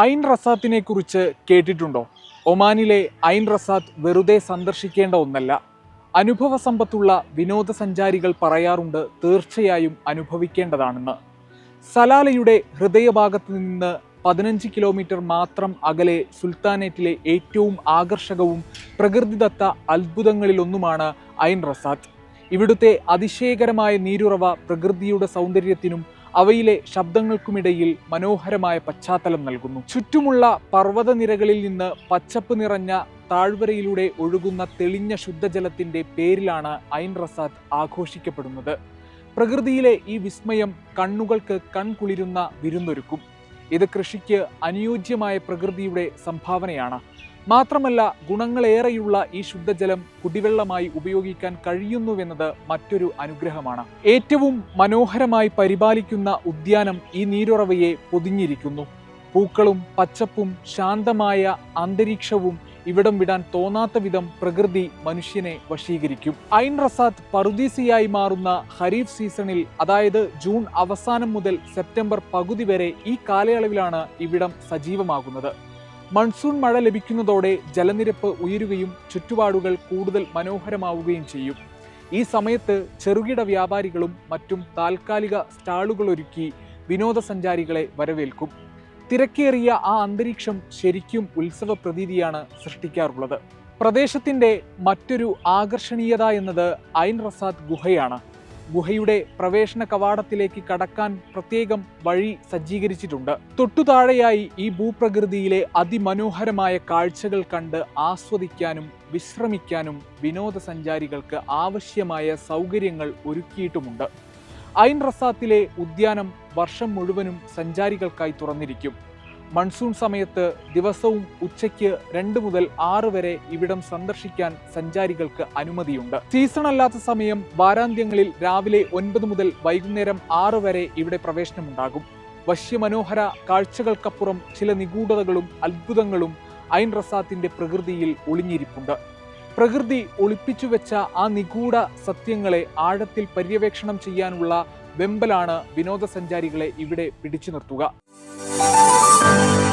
ഐൻ റസാത്തിനെ കുറിച്ച് കേട്ടിട്ടുണ്ടോ? ഒമാനിലെ ഐൻ റസാത്ത് വെറുതെ സന്ദർശിക്കേണ്ട ഒന്നല്ല. അനുഭവ സമ്പത്തുള്ള വിനോദസഞ്ചാരികൾ പറയാറുണ്ട് തീർച്ചയായും അനുഭവിക്കേണ്ടതാണെന്ന്. സലാലയുടെ ഹൃദയഭാഗത്ത് നിന്ന് പതിനഞ്ച് കിലോമീറ്റർ മാത്രം അകലെ സുൽത്താനേറ്റിലെ ഏറ്റവും ആകർഷകവും പ്രകൃതിദത്ത അത്ഭുതങ്ങളിലൊന്നുമാണ് ഐൻ റസാത്ത്. ഇവിടുത്തെ അതിശയകരമായ നീരുറവ പ്രകൃതിയുടെ സൗന്ദര്യത്തിനും അവയിലെ ശബ്ദങ്ങൾക്കുമിടയിൽ മനോഹരമായ പശ്ചാത്തലം നൽകുന്നു. ചുറ്റുമുള്ള പർവതനിരകളിൽ നിന്ന് പച്ചപ്പ് നിറഞ്ഞ താഴ്വരയിലൂടെ ഒഴുകുന്ന തെളിഞ്ഞ ശുദ്ധജലത്തിന്റെ പേരിലാണ് ഐൻ റസാത്ത് ആഘോഷിക്കപ്പെടുന്നത്. പ്രകൃതിയിലെ ഈ വിസ്മയം കണ്ണുകൾക്ക് കൺകുളിരുന്ന വിരുന്നൊരുക്കും. ഇത് കൃഷിക്ക് അനുയോജ്യമായ പ്രകൃതിയുടെ സംഭാവനയാണ്. മാത്രമല്ല ഗുണങ്ങളേറെയുള്ള ഈ ശുദ്ധജലം കുടിവെള്ളമായി ഉപയോഗിക്കാൻ കഴിയുന്നുവെന്നത് മറ്റൊരു അനുഗ്രഹമാണ്. ഏറ്റവും മനോഹരമായി പരിപാലിക്കുന്ന ഉദ്യാനം ഈ നീരുറവയെ പൊതിഞ്ഞിരിക്കുന്നു. പൂക്കളും പച്ചപ്പും ശാന്തമായ അന്തരീക്ഷവും ഇവിടം വിടാൻ തോന്നാത്ത വിധം പ്രകൃതി മനുഷ്യനെ വശീകരിക്കും. ഐൻ റസാത്ത് പറുദീസിയായി മാറുന്ന ഖരീഫ് സീസണിൽ അതായത് ജൂൺ അവസാനം മുതൽ സെപ്റ്റംബർ പകുതി വരെ ഈ കാലയളവിലാണ് ഇവിടം സജീവമാകുന്നത്. മൺസൂൺ മഴ ലഭിക്കുന്നതോടെ ജലനിരപ്പ് ഉയരുകയും ചുറ്റുപാടുകൾ കൂടുതൽ മനോഹരമാവുകയും ചെയ്യും. ഈ സമയത്ത് ചെറുകിട വ്യാപാരികളും മറ്റും താൽക്കാലിക സ്റ്റാളുകൾ ഒരുക്കി വിനോദസഞ്ചാരികളെ വരവേൽക്കും. തിരക്കേറിയ ആ അന്തരീക്ഷം ശരിക്കും ഉത്സവ പ്രതീതിയാണ് സൃഷ്ടിക്കാറുള്ളത്. പ്രദേശത്തിന്റെ മറ്റൊരു ആകർഷണീയത എന്നത് ഐൻ റസാദ് ഗുഹയാണ്. ഗുഹയുടെ പ്രവേശന കവാടത്തിലേക്ക് കടക്കാൻ പ്രത്യേകം വഴി സജ്ജീകരിച്ചിട്ടുണ്ട്. തൊട്ടുതാഴെയായി ഈ ഭൂപ്രകൃതിയിലെ അതിമനോഹരമായ കാഴ്ചകൾ കണ്ട് ആസ്വദിക്കാനും വിശ്രമിക്കാനും വിനോദസഞ്ചാരികൾക്ക് ആവശ്യമായ സൗകര്യങ്ങൾ ഒരുക്കിയിട്ടുമുണ്ട്. ഐൻ റസാത്തിലെ ഉദ്യാനം വർഷം മുഴുവനും സഞ്ചാരികൾക്കായി തുറന്നിരിക്കും. മൺസൂൺ സമയത്ത് ദിവസവും ഉച്ചയ്ക്ക് രണ്ട് മുതൽ ആറ് വരെ ഇവിടം സന്ദർശിക്കാൻ സഞ്ചാരികൾക്ക് അനുമതിയുണ്ട്. സീസൺ അല്ലാത്ത സമയം വാരാന്ത്യങ്ങളിൽ രാവിലെ ഒൻപത് മുതൽ വൈകുന്നേരം ആറ് വരെ ഇവിടെ പ്രവേശനമുണ്ടാകും. വശ്യമനോഹര കാഴ്ചകൾക്കപ്പുറം ചില നിഗൂഢതകളും അത്ഭുതങ്ങളും ഐൻ റസാത്തിന്റെ പ്രകൃതിയിൽ ഒളിഞ്ഞിരിപ്പുണ്ട്. പ്രകൃതി ഒളിപ്പിച്ചു വെച്ച ആ നിഗൂഢ സത്യങ്ങളെ ആഴത്തിൽ പര്യവേക്ഷണം ചെയ്യാനുള്ള വെമ്പലാണ് വിനോദസഞ്ചാരികളെ ഇവിടെ പിടിച്ചു നിർത്തുക. oh